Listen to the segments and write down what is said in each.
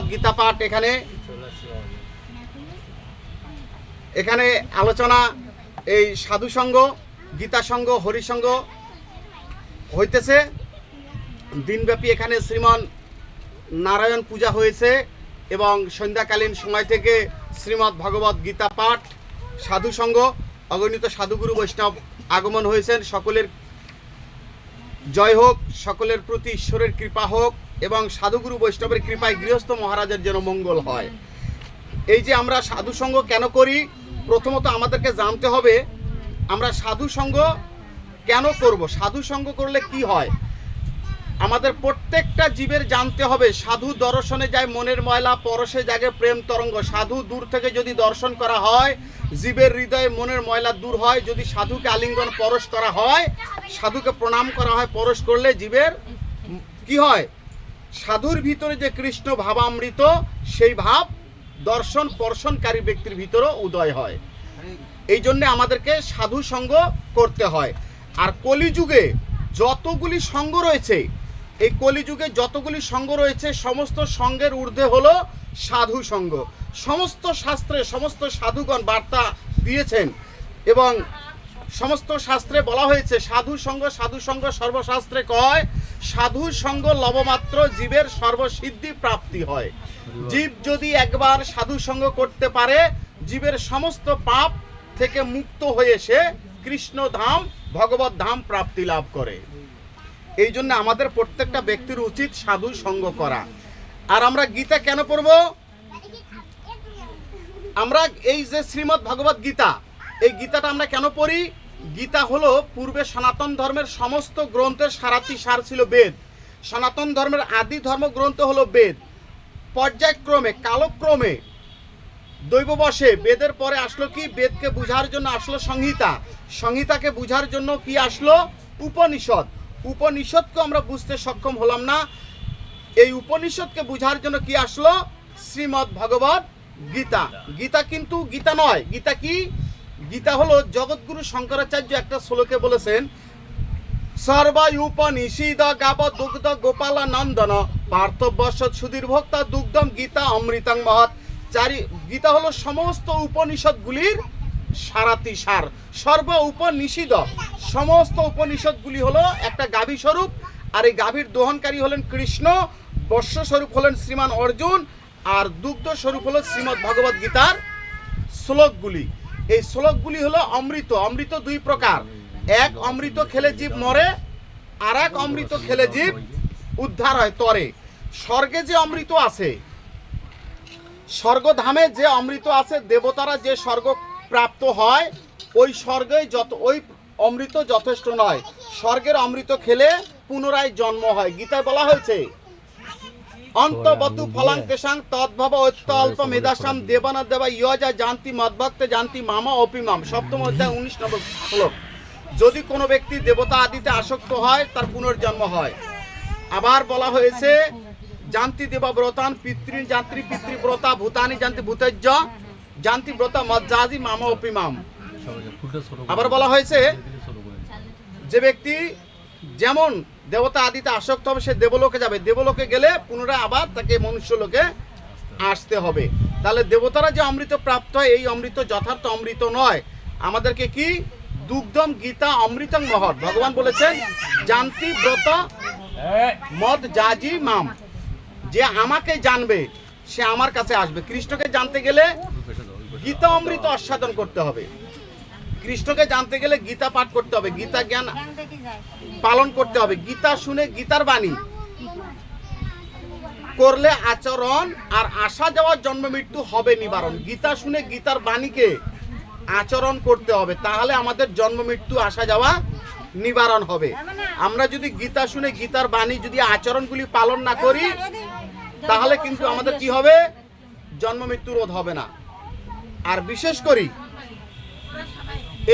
ভগবত গীতা পাঠ এখানে। এখানে আলোচনা এই সাধু সঙ্গ, গীতা সঙ্গ হরিসঙ্গ হইতেছে। দিনব্যাপী এখানে শ্রীমান নারায়ণ পূজা হয়েছে এবং সন্ধ্যাকালীন সময় থেকে শ্রীমদ্ ভগবত গীতা পাঠ, সাধু সঙ্গ, অগণিত সাধুগুরু বৈষ্ণব আগমন হয়েছেন। সকলের জয় হোক, সকলের প্রতি ঈশ্বরের কৃপা হোক। এবং সাধুগুরু বৈষ্ণবের কৃপায় গৃহস্থ মহারাজের যেন মঙ্গল হয়। এই যে আমরা সাধু সঙ্গ কেন করি? প্রথমত আমাদেরকে জানতে হবে, আমরা সাধু সঙ্গ কেন করব? সাধু সঙ্গ করলে কি হয়? আমাদের প্রত্যেকটা জীবের জানতে হবে, সাধু দর্শনে যায়, মনের ময়লা, পরশে জাগে প্রেম তরঙ্গ। সাধু দূর থেকে যদি দর্শন করা হয়, জীবের হৃদয়ে মনের ময়লা দূর হয়, যদি সাধুকে আলিঙ্গন পরশ করা হয়, সাধুকে প্রণাম করা হয়, পরশ করলে জীবের কি হয়? সাধুর ভিতরে যে কৃষ্ণ ভাবামৃত, সেই ভাব দর্শন, পর্শনকারী ব্যক্তির ভিতরেও উদয় হয়। এই জন্যে আমাদেরকে সাধু সঙ্গ করতে হয়। আর কলিযুগে যতগুলি সঙ্গ রয়েছে, এই কলিযুগে যতগুলি সঙ্গ রয়েছে, সমস্ত সঙ্গের ঊর্ধ্বে হলো সাধু সঙ্গ। সমস্ত শাস্ত্রে সমস্ত সাধুগণ বার্তা দিয়েছেন এবং সমস্ত শাস্ত্রে বলা হয়েছে, সাধু সঙ্গ সাধু সঙ্গ সর্বশাস্ত্রে কয়? সাধু সঙ্গ লবমাত্র জীবের সর্বসিদ্ধি প্রাপ্তি হয়। জীব যদি একবার সাধু সঙ্গ করতে পারে, জীবের সমস্ত পাপ থেকে মুক্ত হয়ে সে কৃষ্ণ ধাম, ভগবত ধাম প্রাপ্তি লাভ করে। এই জন্য আমাদের প্রত্যেকটা ব্যক্তির উচিত সাধু সঙ্গ করা। আর আমরা গীতা কেন পড়ব? আমরা এই যে শ্রীমদ্ ভগবত গীতা, এই গীতাটা আমরা কেন পড়ি? গীতা হলো পূর্বে সনাতন ধর্মের সমস্ত গ্রন্থের সারাতি সার ছিল বেদ। সনাতন ধর্মের আদি ধর্মগ্রন্থ হলো বেদ। পর্যায়ক্রমে, কালক্রমে দৈববশে বেদের পরে আসলো কি? বেদকে বুঝার জন্য আসলো সংহিতা। সংহিতাকে বুঝার জন্য কি আসলো? উপনিষদ। উপনিষদকে আমরা বুঝতে সক্ষম হলাম না। এই উপনিষদকে বুঝার জন্য কি আসলো? শ্রীমদ্ ভগবত গীতা। গীতা কিন্তু গীতা নয়। গীতা কি? গীতা হলো জগৎগুরু শঙ্করাচার্য একটা শ্লোকে বলেছেন সর্বায়ুপনিষিদ গাব দুগ্ধ গোপাল নন্দন পার্থবর্ষ সুধীর ভক্তা দুগ্ধম গীতা অমৃতং মহৎ। চারি, গীতা হলো সমস্ত উপনিষদগুলির সারাতি সার, সর্ব উপনিষিদ, সমস্ত উপনিষদগুলি হলো একটা গাভী স্বরূপ, আর এই গাভীর দোহনকারী হলেন কৃষ্ণ, বর্ষ স্বরূপ হলেন শ্রীমান অর্জুন, আর দুগ্ধ স্বরূপ হলো শ্রীমদ্ ভগবত গীতার শ্লোকগুলি। এই শ্লোকগুলি হলো অমৃত অমৃত দুই প্রকার। এক, অমৃত খেলে জীব মরে আর এক অমৃত খেলে জীব উদ্ধার হয়, তরে। স্বর্গে যে অমৃত আছে, স্বর্গধামে যে অমৃত আছে, দেবতারা যে স্বর্গ প্রাপ্ত হয়, ওই স্বর্গে যত ওই অমৃত যথেষ্ট নয়। স্বর্গের অমৃত খেলে পুনরায় জন্ম হয়। গীতায় বলা হয়েছে অন্তবতু ফলাং তেসাং তদ্ভব ঐত্য অল্প মেধাসাম দেবানা দেবা ইয়জা জানতি মদভক্তে জানতি মামা অপিমাম। সপ্তম অধ্যায় উনিশ নম্বর শ্লোক। যদি কোনো ব্যক্তি দেবতা আদিতে আসক্ত হয় তার পুনর্জন্ম হয়। আবার বলা হয়েছে জানতি দেবা ব্রতান পিতৃ যান্ত্রী পিতৃব্রতা ভূতানি জানতি ভূতজ্য জানতি ব্রতা মজ্জাজি মামা অপিমাম। আবার বলা হয়েছে যে ব্যক্তি যেমন দেবতা আদিতে আসক্ত হবে সে দেবলোকে যাবে। দেবলোকে গেলে পুনরায় আবার তাকে মনুষ্য লোকে আসতে হবে। তাহলে দেবতারা যে অমৃত প্রাপ্ত হয় এই অমৃত যথার্থ অমৃত নয়। আমাদেরকে কি? দুগ্ধম গীতা অমৃতং মহৎ। ভগবান বলেছেন জানতি ব্রত মদ জাজি মাম। যে আমাকে জানবে সে আমার কাছে আসবে। কৃষ্ণকে জানতে গেলে গীতা অমৃত আস্বাদন করতে হবে। কৃষ্ণকে জানতে গেলে গীতা পাঠ করতে হবে, গীতা জ্ঞান পালন করতে হবে। গীতা শুনে গীতার বাণী। করলে আচরণ আর আসা যাওয়ার জন্ম মৃত্যু হবে নিবারণ। গীতা শুনে গীতার বাণীকে আচরণ করতে হবে, তাহলে আমাদের জন্ম মৃত্যু আসা যাওয়া নিবারণ হবে। আমরা যদি গীতা শুনে গীতার বাণী যদি আচরণগুলি পালন না করি, তাহলে কিন্তু আমাদের কি হবে? জন্ম মৃত্যু রোধ হবে না। আর বিশেষ করি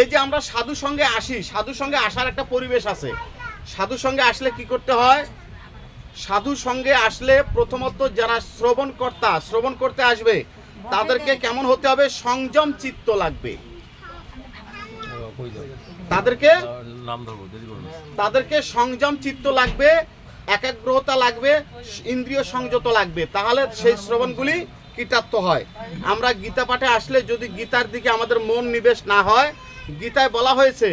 এই যে আমরা সাধু সঙ্গে আসি সাধু সঙ্গে আসার একটা পরিবেশ আছে। সাধু সঙ্গে আসলে কি করতে হয়? সাধু সঙ্গে আসলে প্রথমত যারা শ্রবণ কর্তা শ্রবণ করতে আসবে তাদেরকে কেমন হতে হবে? সংযম চিত্ত লাগবে। তাদেরকে তাদেরকে সংযম চিত্ত লাগবে একাগ্রতা লাগবে ইন্দ্রিয় সংযত লাগবে। তাহলে সেই শ্রবণগুলি কীটাত্ম হয়। আমরা গীতা পাঠে আসলে যদি গীতার দিকে আমাদের মন নিবেশ না হয় গীতায় বলা হয়েছে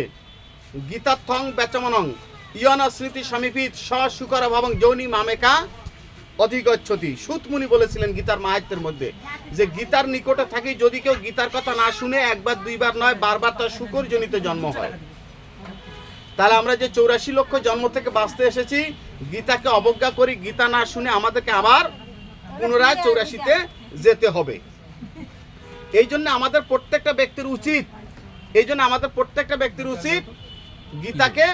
গীতা থং বেচমনং, ইয়ন স্মৃতি সমীপিত স শুকর ভবং যৌনি মামেকা অধিগচ্ছতি। সুতমুনি বলেছিলেন গীতার মাহাত্মের মধ্যে যে গীতার নিকটে থাকি যদি কেউ গীতার কথা না শুনে একবার, দুইবার নয়, বারবার তার শুকর জনিত জন্ম হয়। তাহলে আমরা যে চৌরাশি লক্ষ জন্ম থেকে বাঁচতে এসেছি, গীতাকে অবজ্ঞা করি, গীতা না শুনে আমাদেরকে আবার পুনরায় চৌরাশিতে যেতে হবে। এই জন্য আমাদের প্রত্যেকটা ব্যক্তির উচিত এই জন্য আমাদের প্রত্যেকটা ব্যক্তির উচিত গীতাকে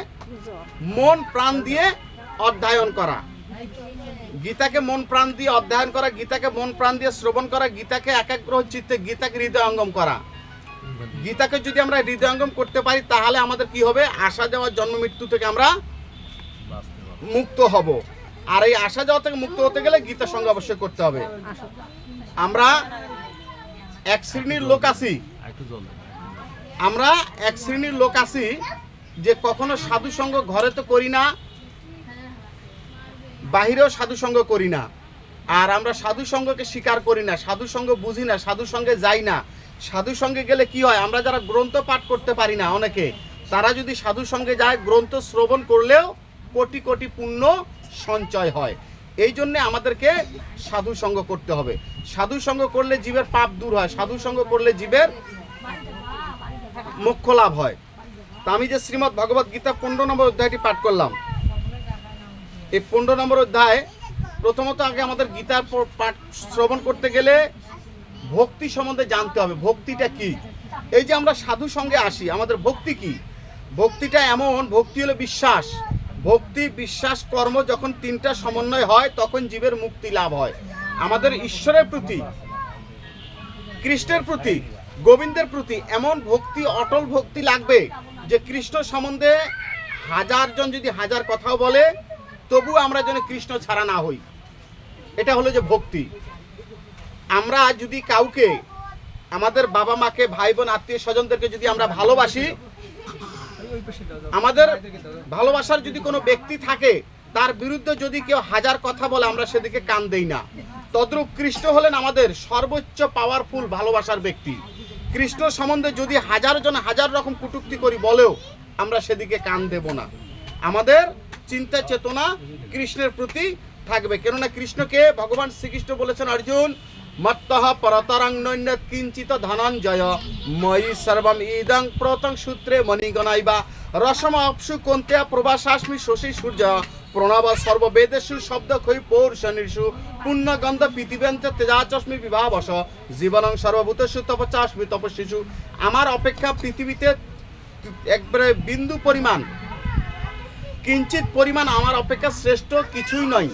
মন প্রাণ দিয়ে অধ্যয়ন করা। গীতাকে মন প্রাণ দিয়ে অধ্যয়ন করা, গীতাকে মন প্রাণ দিয়ে শ্রবণ করা, গীতাকে একাগ্রহ চিত্তে, গীতাকে হৃদয়ঙ্গম করা। গীতাকে যদি আমরা হৃদয়ঙ্গম করতে পারি, তাহলে আমাদের কি হবে? আসা যাওয়ার জন্ম, মৃত্যু থেকে আমরা মুক্ত হব। আর এই আসা যাওয়া থেকে মুক্ত হতে গেলে গীতার সঙ্গে অবশ্যই করতে হবে। আমরা এক শ্রেণির লোক আছি। আমরা এক শ্রেণির লোক আছি যে কখনো সাধু সঙ্গ ঘরে তো করি না, বাহিরেও সাধু সঙ্গ করি না। আর আমরা সাধু সঙ্গকে স্বীকার করি না, সাধু সঙ্গ বুঝি না, সাধু সঙ্গে যাই না। সাধু সঙ্গে গেলে কি হয়? আমরা যারা গ্রন্থ পাঠ করতে পারি না অনেকে, তারা যদি সাধু সঙ্গে যায়, গ্রন্থ শ্রবণ করলেও কোটি কোটি পুণ্য সঞ্চয় হয়। এই জন্যে আমাদেরকে সাধু সঙ্গ করতে হবে। সাধু সঙ্গ করলে জীবের পাপ দূর হয়। সাধু সঙ্গ করলে জীবের মোক্ষ লাভ হয়। তা আমি যে শ্রীমৎ ভগবত গীতা পনেরো নম্বর অধ্যায়টি পাঠ করলাম। এই পনেরো নম্বর অধ্যায় প্রথমত আগে আমাদের গীতার পাঠ শ্রবণ করতে গেলে ভক্তি সম্বন্ধে জানতে হবে। ভক্তিটা কি? এই যে আমরা সাধু সঙ্গে আসি, আমাদের ভক্তি কি? ভক্তিটা এমন, ভক্তি হলো বিশ্বাস। ভক্তি, বিশ্বাস, কর্ম যখন তিনটা সমন্বয় হয়, তখন জীবের মুক্তি লাভ হয়। আমাদের ঈশ্বরের প্রতি, কৃষ্ণের প্রতি গোবিন্দের প্রতি এমন ভক্তি, অটল ভক্তি লাগবে যে কৃষ্ণ সম্বন্ধে হাজারজন যদি হাজার কথাও বলে তবু আমরা যেন কৃষ্ণ ছাড়া না হই। এটা হলো যে ভক্তি। আমরা যদি কাউকে, আমাদের বাবা মাকে ভাই বোন আত্মীয় স্বজনদেরকে যদি আমরা ভালোবাসি, আমাদের ভালোবাসার যদি কোনো ব্যক্তি থাকে, তার বিরুদ্ধে যদি কেউ হাজার কথা বলে, আমরা সেদিকে কান দেই না। তদ্রূপ কৃষ্ণ হলেন আমাদের সর্বোচ্চ পাওয়ারফুল ভালোবাসার ব্যক্তি। কৃষ্ণ সম্বন্ধে যদি হাজার জন, হাজার রকম কুটুক্তি করি বলেও আমরা সেদিকে কান দেব না। আমাদের চিন্তা চেতনা কৃষ্ণের প্রতি থাকবে। কেননা কৃষ্ণকে ভগবান শ্রীকৃষ্ণ বলেছেন, অর্জুন মত্তঃ পরতরং নৈন্যত কিঞ্চিত ধনঞ্জয়। ময়ি সর্বম ইদং প্রতং সূত্রে মণিগণাইবা। রসম অপসু কন্তিয়া প্রভাসাস্মি শশী সূর্য। প্রণব সর্ববেদেষু শব্দ খৈ পৌরুষনিষু পুণ্যগন্ধ পৃথিবীন্ত তেজাচস্মি বিভাবস। জীবনং সর্বভূতেষু তপচাস্মি তপস্বিষু। আমার অপেক্ষা পৃথিবীতে একবারে বিন্দু পরিমাণ। কিঞ্চিত পরিমাণ আমার অপেক্ষা শ্রেষ্ঠ কিছুই নয়।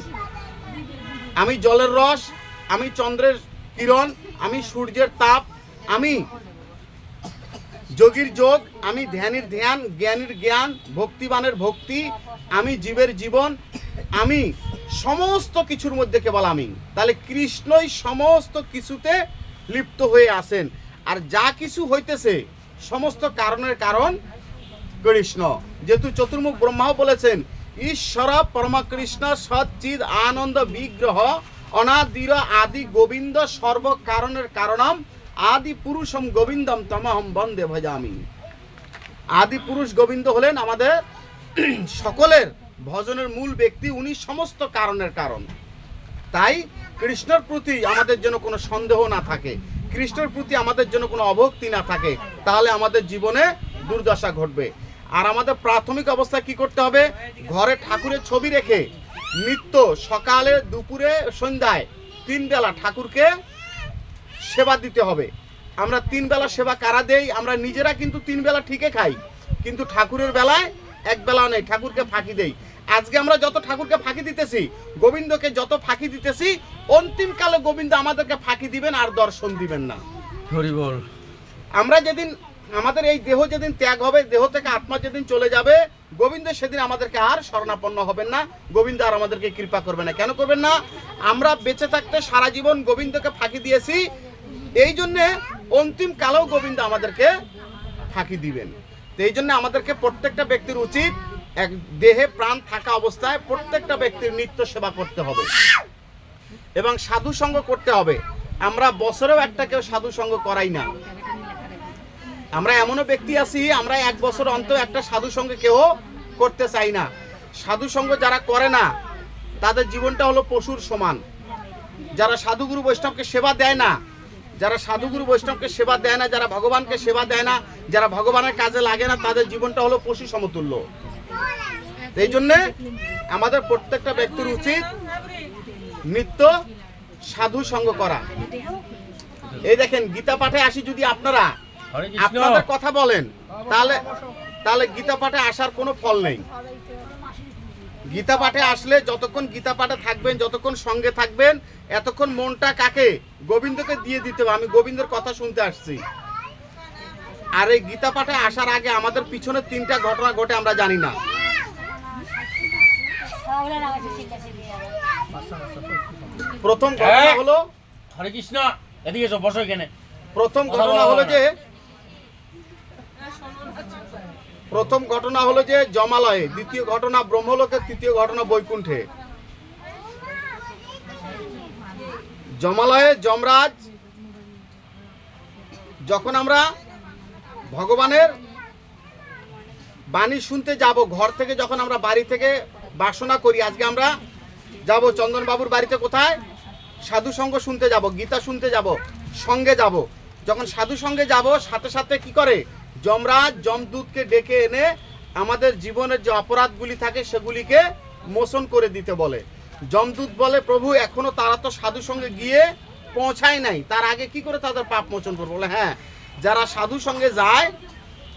আমি জলের রস, আমি চন্দ্রের কিরণ, আমি সূর্যের তাপ, আমি যোগীর যোগ, আমি ধ্যানের ধ্যান, জ্ঞানীর জ্ঞান, ভক্তিবানের ভক্তি, আমি জীবের জীবন, আমি সমস্ত কিছুর মধ্যে কেবল আমি। তাহলে কৃষ্ণই সমস্ত কিছুতে লিপ্ত হয়ে আসেন আর যা কিছু হইতেছে, সমস্ত কারণের কারণ কৃষ্ণ। যেহেতু চতুর্মুখ ব্রহ্মাও বলেছেন, ঈশ্বর পরম কৃষ্ণ সচ্চিদ আনন্দ বিগ্রহ অনাদির আদি গোবিন্দ সর্ব কারণের কারণম, আদি পুরুষম গোবিন্দম তমহম বন্দে ভজামি। আদি পুরুষ গোবিন্দ হলেন আমাদের সকলের ভজনের মূল ব্যক্তি, উনি সমস্ত কারণের কারণ। তাই কৃষ্ণর প্রতি আমাদের যেন কোনো সন্দেহ না থাকে, কৃষ্ণর প্রতি আমাদের জন্য কোনো অভক্তি না থাকে, তাহলে আমাদের জীবনে দুর্দশা ঘটবে। আর আমাদের প্রাথমিক অবস্থায় কি করতে হবে? ঘরে ঠাকুরের ছবি রেখে নিত্য সকালে দুপুরে সন্ধ্যায় তিন বেলা ঠাকুরকে সেবা দিতে হবে। আমরা তিন বেলা সেবা কারা দেই? আমরা নিজেরা কিন্তু তিন বেলা ঠিকই খাই। কিন্তু ঠাকুরের বেলায় এক বেলা নেই ঠাকুরকে ফাঁকি দেই। আজকে আমরা যত ঠাকুরকে ফাঁকি দিতেছি গোবিন্দকে যত ফাঁকি দিতেছি অন্তিমকালে গোবিন্দ আমাদেরকে ফাঁকি দিবেন আর দর্শন দিবেন না। আমরা যেদিন আমাদের এই দেহ যেদিন ত্যাগ হবে, দেহ থেকে আত্মা যেদিন চলে যাবে, গোবিন্দ সেদিন আমাদেরকে আর শরণাপন্ন হবেন না। গোবিন্দ আর আমাদেরকে কৃপা করবে না। কেন করবেন না? আমরা বেঁচে থাকতে সারা জীবন গোবিন্দকে ফাঁকি দিয়েছি। এই জন্যে অন্তিম কালেও গোবিন্দ আমাদেরকে ফাঁকি দিবেন। তো এই জন্য আমাদেরকে প্রত্যেকটা ব্যক্তির উচিত এক দেহে প্রাণ থাকা অবস্থায় প্রত্যেকটা ব্যক্তির নিত্য সেবা করতে হবে। এবং সাধু সঙ্গ করতে হবে। আমরা বছরেও একটা কেউ সাধু সঙ্গ করাই না। আমরা এমনও ব্যক্তি আছি, আমরা এক বছর অন্তর একটা সাধু সঙ্গে কেউ করতে চাই না। সাধু সঙ্গ যারা করে না, তাদের জীবনটা হলো পশুর সমান। যারা সাধুগুরু বৈষ্ণবকে সেবা দেয় না, যারা সাধুগুরু বৈষ্ণবকে সেবা দেয় না, যারা ভগবানকে সেবা দেয় না, যারা ভগবানের কাজে লাগে না, তাদের জীবনটা হলো পশু সমতুল্য। এই জন্যে আমাদের প্রত্যেকটা ব্যক্তির উচিত নিত্য সাধু সঙ্গ করা। এই দেখেন, গীতা পাঠে আসি যদি আপনারা আপনাদের কথা বলেন। তাহলে তাহলে গীতা পাঠে আসার কোনো ফল নেই। গীতা পাঠে আসলে যতক্ষণ গীতা পাঠে থাকবেন যতক্ষণ সঙ্গে থাকবেন এতক্ষণ মনটা কাকে? গোবিন্দকে দিয়ে দিতে হবে। আমি গোবিন্দের কথা শুনতে আসছি। আর এই গীতা পাঠে আসার আগে আমাদের পিছনে তিনটা ঘটনা ঘটে আমরা জানি না। প্রথম ঘটনা হ্যাঁ। হলো হরে কৃষ্ণ এদিকে এসো বসো এখানে। প্রথম ঘটনা হলো যে প্রথম ঘটনা হলো যে জমালয়ে, দ্বিতীয় ঘটনা ব্রহ্মলোকে তৃতীয় ঘটনা বৈকুণ্ঠে। জমালয়ে যমরাজ, যখন আমরা ভগবানের বাণী শুনতে যাব, ঘর থেকে যখন আমরা বাড়ি থেকে বাসনা করি, আজকে আমরা যাব চন্দনবাবুর বাড়িতে কোথায়? সাধু সঙ্গ শুনতে যাব, গীতা শুনতে যাব, সঙ্গে যাব। যখন সাধু সঙ্গে যাব, সাথে সাথে কি করে? যমরাজ যমদূতকে ডেকে এনে আমাদের জীবনের যে অপরাধগুলি থাকে সেগুলিকে মোচন করে দিতে বলে। যমদূত বলে, প্রভু, এখনও তারা তো সাধু সঙ্গে গিয়ে পৌঁছায় নাই। তার আগে কি করে তাদের পাপ মোচন করব? বলে হ্যাঁ যারা সাধু সঙ্গে যায়,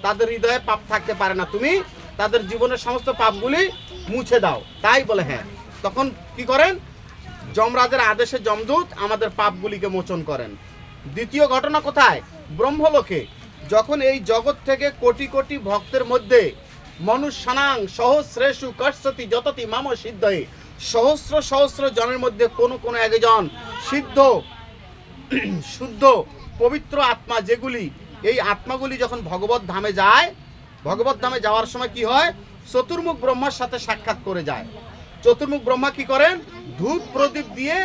তাদের হৃদয়ে পাপ থাকতে পারে না। তুমি তাদের জীবনের সমস্ত পাপগুলি মুছে দাও। তাই বলে হ্যাঁ। তখন কি করেন? যমরাজের আদেশে যমদূত আমাদের পাপগুলিকে মোচন করেন। দ্বিতীয় ঘটনা কোথায়? ব্রহ্মলোকে। যখন এই জগৎ থেকে কোটি কোটি ভক্তের মধ্যে মনুষ্যানাং সহস্রেষু কর্ষতি যততি মাম সিদ্ধয়ে, সহস্র সহস্র জনের মধ্যে কোন কোন একজন সিদ্ধ, শুদ্ধ, পবিত্র আত্মা যেগুলি, এই আত্মাগুলি যখন ভগবত ধামে যায়, ভগবত ধামে যাওয়ার সময় কি হয়? চতুর্মুখ ব্রহ্মার সাথে সাক্ষাৎ করে যায়। চতুর্মুখ ব্রহ্মা কি করেন? ধূপ প্রদীপ দিয়ে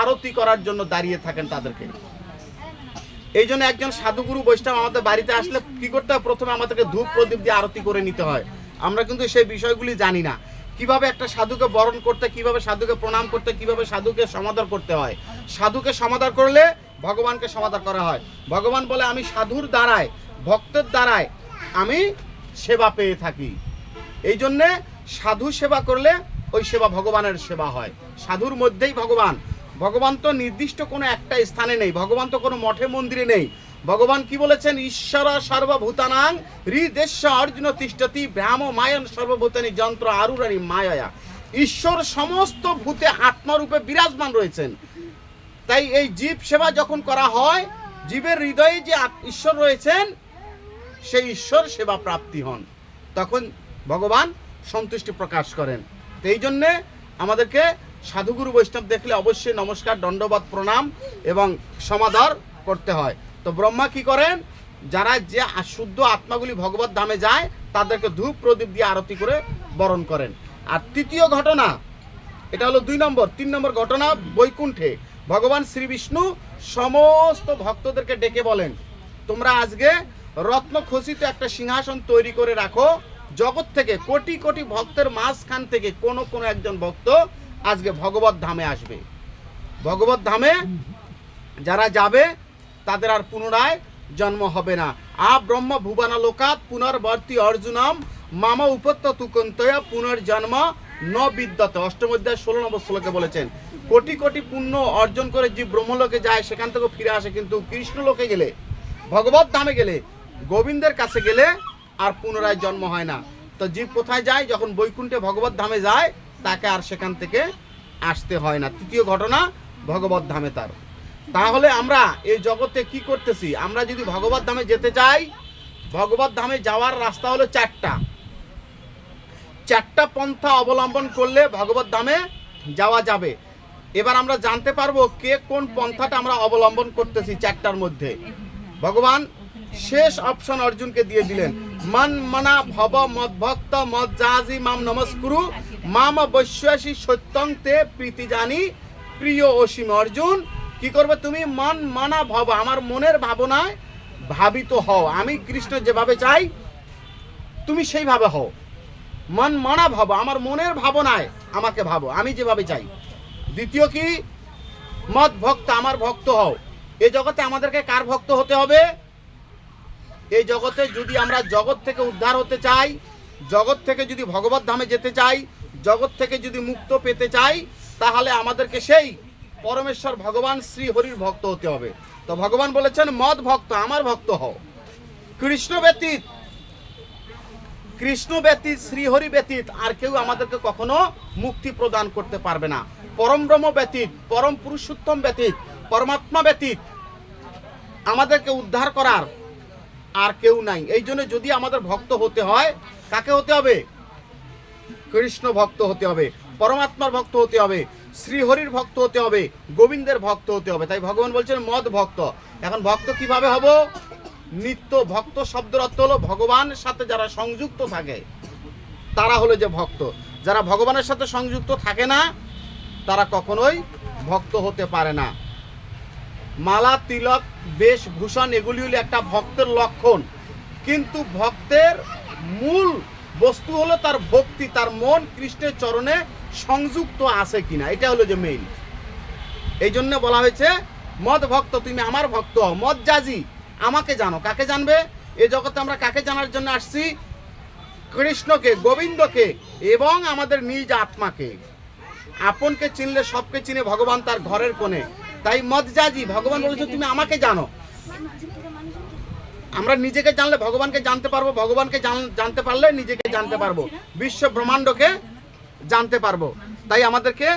আরতি করার জন্য দাঁড়িয়ে থাকেন তাদেরকে। এই জন্য একজন সাধুগুরু বৈষ্ণব আমাদের বাড়িতে আসলে কি করতে হয়? প্রথমে আমাদেরকে ধূপ প্রদীপ দিয়ে আরতি করে নিতে হয়। আমরা কিন্তু সেই বিষয়গুলি জানি না। কীভাবে একটা সাধুকে বরণ করতে, কীভাবে সাধুকে প্রণাম করতে, কীভাবে সাধুকে সমাদর করতে হয়? সাধুকে সমাদর করলে ভগবানকে সমাদর করা হয়। ভগবান বলে, আমি সাধুর দ্বারায়, ভক্তের দ্বারায় আমি সেবা পেয়ে থাকি। এই জন্যে সাধু সেবা করলে ওই সেবা ভগবানের সেবা হয়। সাধুর মধ্যেই ভগবান ভগবান তো নির্দিষ্ট কোনো একটা স্থানে নেই, ভগবান তো কোনো মঠে, মন্দিরে নেই। ভগবান কি বলেছেন? ঈশ্বর সর্বভূতানাং হৃদেশ্ব অর্জুন তিষ্ঠতি ব্রাহ্ম মায়ন সর্বভূতানি যন্ত্র আরুরানি মায়া ঈশ্বর সমস্ত ভূতে আত্মারূপে বিরাজমান রয়েছেন। তাই এই জীব সেবা যখন করা হয়, জীবের হৃদয়ে যে ঈশ্বর রয়েছেন, সেই ঈশ্বর সেবা প্রাপ্তি হন। তখন ভগবান সন্তুষ্টি প্রকাশ করেন। তো এই জন্যে আমাদেরকে সাধুগুরু বৈষ্ণব দেখলে অবশ্যই নমস্কার, দণ্ডবাদ, প্রণাম এবং সমাদর করতে হয়। তো ব্রহ্মা কি করেন? যারা যে শুদ্ধ আত্মাগুলি ভগবত ধামে যায়, তাদেরকে ধূপ প্রদীপ দিয়ে আরতি করে বরণ করেন। আর তৃতীয় ঘটনা, এটা হলো দুই নম্বর, তিন নম্বর ঘটনা বৈকুণ্ঠে। ভগবান শ্রী বিষ্ণু সমস্ত ভক্তদেরকে ডেকে বলেন, তোমরা আজকে রত্ন খচিত একটা সিংহাসন তৈরি করে রাখো। জগৎ থেকে কোটি কোটি ভক্তের মাঝখান থেকে কোনো কোনো একজন ভক্ত আজকে ভগবত ধামে আসবে। ভগবত ধামে যারা যাবে, তাদের আর পুনরায় জন্ম হবে না। আ ব্রহ্ম ভুবনা লোকাত পুনর্বর্তী অর্জুনম মামা উপত্য তুকন্তয়া পুনর্জন্ম ন বিদ্যতে। অষ্টম অধ্যায় ষোলো নম্বর শ্লোকে বলেছেন, কোটি কোটি পুণ্য অর্জন করে যে ব্রহ্মলোকে যায়, সেখান থেকে ফিরে আসে কিন্তু কৃষ্ণলোকে গেলে, ভগবত ধামে গেলে, গোবিন্দের কাছে গেলে আর পুনরায় জন্ম হয় না। তো জীব কোথায় যায়? যখন বৈকুণ্ঠে ভগবত ধামে যায় তাকে আর সেখান থেকে আসতে হয় না। তৃতীয় ঘটনা, ভগবত ধামে তার। তাহলে আমরা এই জগতে কি করতেছি? আমরা যদি ভগবত ধামে যেতে চাই, ভগবত ধামে যাওয়ার রাস্তা হলো চারটা। চারটা পন্থা অবলম্বন করলে ভগবত ধামে যাওয়া যাবে। এবার আমরা জানতে পারব কে কোন পন্থাটা আমরা অবলম্বন করতেছি চারটার মধ্যে। ভগবান শেষ অপশন অর্জুনকে দিয়ে দিলেন। মান মানা ভব মদ ভক্ত মদ জাহাজি মাম নমস্কুরু। মাম বৈশ্বাসী সত্যং তে প্রীতি জানি প্রিয় অসীম অর্জুন, কি করবে তুমি? মন মানা ভব, আমার মনের ভাবনায় ভাবিত হও। আমি কৃষ্ণ যেভাবে চাই, তুমি সেইভাবে হও। মন মানা ভাবো, আমার মনের ভাবনায় আমাকে ভাবো। আমি যেভাবে চাই। দ্বিতীয় কি? মত ভক্ত, আমার ভক্ত হও। এ জগতে আমাদেরকে কার ভক্ত হতে হবে? এই জগতে যদি আমরা জগৎ থেকে উদ্ধার হতে চাই, জগৎ থেকে যদি ভগবত ধামে যেতে চাই, জগৎ থেকে যদি মুক্ত পেতে চাই, তাহলে আমাদেরকে সেই পরমেশ্বর ভগবান শ্রী হরির ভক্ত হতে হবে। তো ভগবান বলেছেন, মদ ভক্ত, আমার ভক্ত হও। কৃষ্ণ ব্যতীত কৃষ্ণ ব্যতীত শ্রীহরি ব্যতীত আর কেউ আমাদেরকে কখনো মুক্তি প্রদান করতে পারবে না। পরম ব্রহ্ম ব্যতীত, পরম পুরুষোত্তম ব্যতীত, পরমাত্মা ব্যতীত আমাদেরকে উদ্ধার করার আর কেউ নাই। এই জন্য যদি আমাদের ভক্ত হতে হয়, কাকে হতে হবে? কৃষ্ণ ভক্ত হতে হবে, পরমাত্মার ভক্ত হতে হবে, শ্রীহরির ভক্ত হতে হবে, গোবিন্দের ভক্ত হতে হবে। তাই ভগবান বলছেন, মদ ভক্ত। এখন ভক্ত কীভাবে হব? নিত্য ভক্ত শব্দের অর্থ হলো ভগবানের সাথে যারা সংযুক্ত থাকে, তারা হলো যে ভক্ত। যারা ভগবানের সাথে সংযুক্ত থাকে না, তারা কখনোই ভক্ত হতে পারে না। মালা, তিলক বেশভূষণ এগুলি হলো একটা ভক্তের লক্ষণ। কিন্তু ভক্তের মূল বস্তু হলো তার ভক্তি, তার মন কৃষ্ণের চরণে সংযুক্ত আছে কিনা, এটা হলো যে মেইন এই জন্য বলা হয়েছে, মদ ভক্ত, তুমি আমার ভক্ত হও। মদ জাজি আমাকে জানো। কাকে জানবে? এ জগতে আমরা কাকে জানার জন্য আসছি? কৃষ্ণকে, গোবিন্দকে এবং আমাদের নিজ আত্মাকে। আপনকে চিনলে সবকে চিনে ভগবান তার ঘরের কোণে। তাই মদ জাজি ভগবান বলেছে, তুমি আমাকে জানো। আমরা নিজেকে জানলে ভগবানকে জানতে পারব, ভগবানকে জান- জানতে পারলে নিজেকে জানতে পারব। বিশ্ব ব্রহ্মাণ্ডকে জানতে পারব। তাই আমাদেরকে